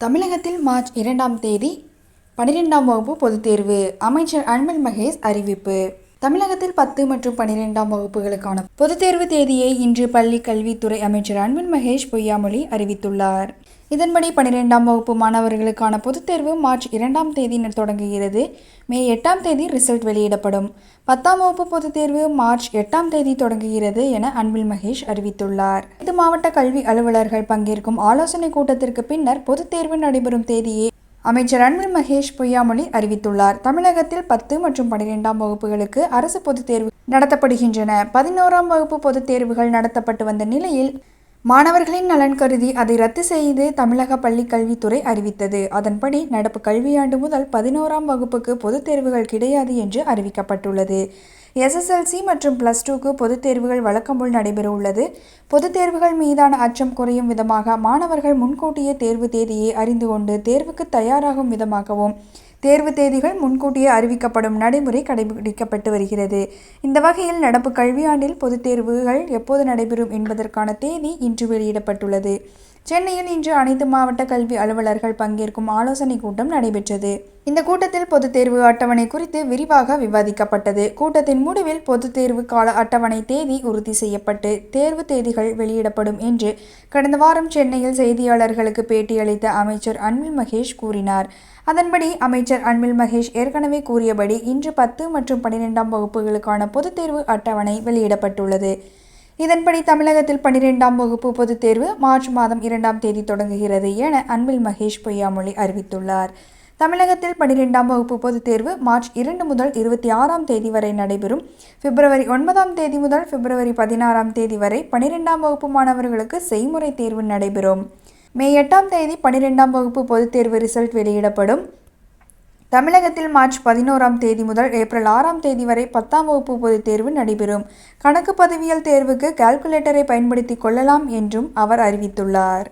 தமிழகத்தில் மார்ச் இரண்டாம் தேதி பன்னிரெண்டாம் வகுப்பு பொதுத் தேர்வு. அமைச்சர் அன்பில் மகேஷ் அறிவிப்பு. தமிழகத்தில் பத்து மற்றும் பனிரெண்டாம் வகுப்புகளுக்கான பொதுத் தேர்வு தேதியை இன்று பள்ளி கல்வித்துறை அமைச்சர் அன்பின் மகேஷ் பொய்யாமொழி அறிவித்துள்ளார். இதன்படி பனிரெண்டாம் வகுப்பு மாணவர்களுக்கான பொதுத் தேர்வு மார்ச் இரண்டாம் தேதி தொடங்குகிறது. மே எட்டாம் தேதி ரிசல்ட் வெளியிடப்படும். பத்தாம் வகுப்பு பொதுத் தேர்வு மார்ச் எட்டாம் தேதி தொடங்குகிறது என அன்பில் மகேஷ் அறிவித்துள்ளார். இது மாவட்ட கல்வி அலுவலர்கள் பங்கேற்கும் ஆலோசனை கூட்டத்திற்கு பின்னர் பொதுத் தேர்வு நடைபெறும் தேதியை அமைச்சர் அன்பில் மகேஷ் பொய்யாமொழி அறிவித்துள்ளார். தமிழகத்தில் பத்து மற்றும் பனிரெண்டாம் வகுப்புகளுக்கு அரசு பொதுத் தேர்வு நடத்தப்படுகின்றன. பதினோராம் வகுப்பு பொதுத் தேர்வுகள் நடத்தப்பட்டு வந்த நிலையில் மாணவர்களின் நலன் கருதி அதை ரத்து செய்து தமிழக பள்ளி கல்வித்துறை அறிவித்தது. அதன்படி நடப்பு கல்வியாண்டு முதல் பதினோராம் வகுப்புக்கு பொதுத் தேர்வுகள் கிடையாது என்று அறிவிக்கப்பட்டுள்ளது. எஸ்எஸ்எல்சி மற்றும் பிளஸ் டூக்கு பொதுத் தேர்வுகள் வழக்கம்போல் நடைபெற உள்ளது. பொதுத் தேர்வுகள் மீதான அச்சம் குறையும் விதமாக மாணவர்கள் முன்கூட்டியே தேர்வு தேதியை அறிந்து கொண்டு தேர்வுக்கு தயாராகும் விதமாகவும் தேர்வு தேதிகள் முன்கூட்டியே அறிவிக்கப்படும் நடைமுறை கடைபிடிக்கப்பட்டு வருகிறது. இந்த வகையில் நடப்பு கல்வியாண்டில் பொதுத் தேர்வுகள் எப்போது நடைபெறும் என்பதற்கான தேதி இன்று வெளியிடப்பட்டுள்ளது. சென்னையில் இன்று அனைத்து மாவட்ட கல்வி அலுவலர்கள் பங்கேற்கும் ஆலோசனை கூட்டம் நடைபெற்றது. இந்த கூட்டத்தில் பொதுத் தேர்வு அட்டவணை குறித்து விரிவாக விவாதிக்கப்பட்டது. கூட்டத்தின் முடிவில் பொதுத் தேர்வு கால அட்டவணை தேதி உறுதி செய்யப்பட்டு தேர்வு தேதிகள் வெளியிடப்படும் என்று கடந்த வாரம் சென்னையில் செய்தியாளர்களுக்கு பேட்டியளித்த அமைச்சர் அன்பில் மகேஷ் கூறினார். அதன்படி அமைச்சர் அன்பில் மகேஷ் ஏற்கனவே கூறியபடி இன்று பத்து மற்றும் பனிரெண்டாம் வகுப்புகளுக்கான பொதுத் தேர்வு அட்டவணை வெளியிடப்பட்டுள்ளது. இதன்படி தமிழகத்தில் பனிரெண்டாம் வகுப்பு பொதுத் தேர்வு மார்ச் மாதம் இரண்டாம் தேதி தொடங்குகிறது என அன்பில் மகேஷ் பொய்யாமொழி அறிவித்துள்ளார். தமிழகத்தில் பனிரெண்டாம் வகுப்பு பொதுத் தேர்வு மார்ச் இரண்டு முதல் இருபத்தி ஆறாம் தேதி வரை நடைபெறும். பிப்ரவரி ஒன்பதாம் தேதி முதல் பிப்ரவரி பதினாறாம் தேதி வரை பன்னிரெண்டாம் வகுப்பு மாணவர்களுக்கு செய்முறை தேர்வு நடைபெறும். மே எட்டாம் தேதி பன்னிரெண்டாம் வகுப்பு பொதுத் தேர்வு ரிசல்ட் வெளியிடப்படும். தமிழகத்தில் மார்ச் பதினோராம் தேதி முதல் ஏப்ரல் ஆறாம் தேதி வரை பத்தாம் வகுப்பு பொதுத் தேர்வு நடைபெறும். கணக்கு பதவியல் தேர்வுக்கு கால்குலேட்டரை பயன்படுத்திக் கொள்ளலாம் என்றும் அவர் அறிவித்துள்ளார்.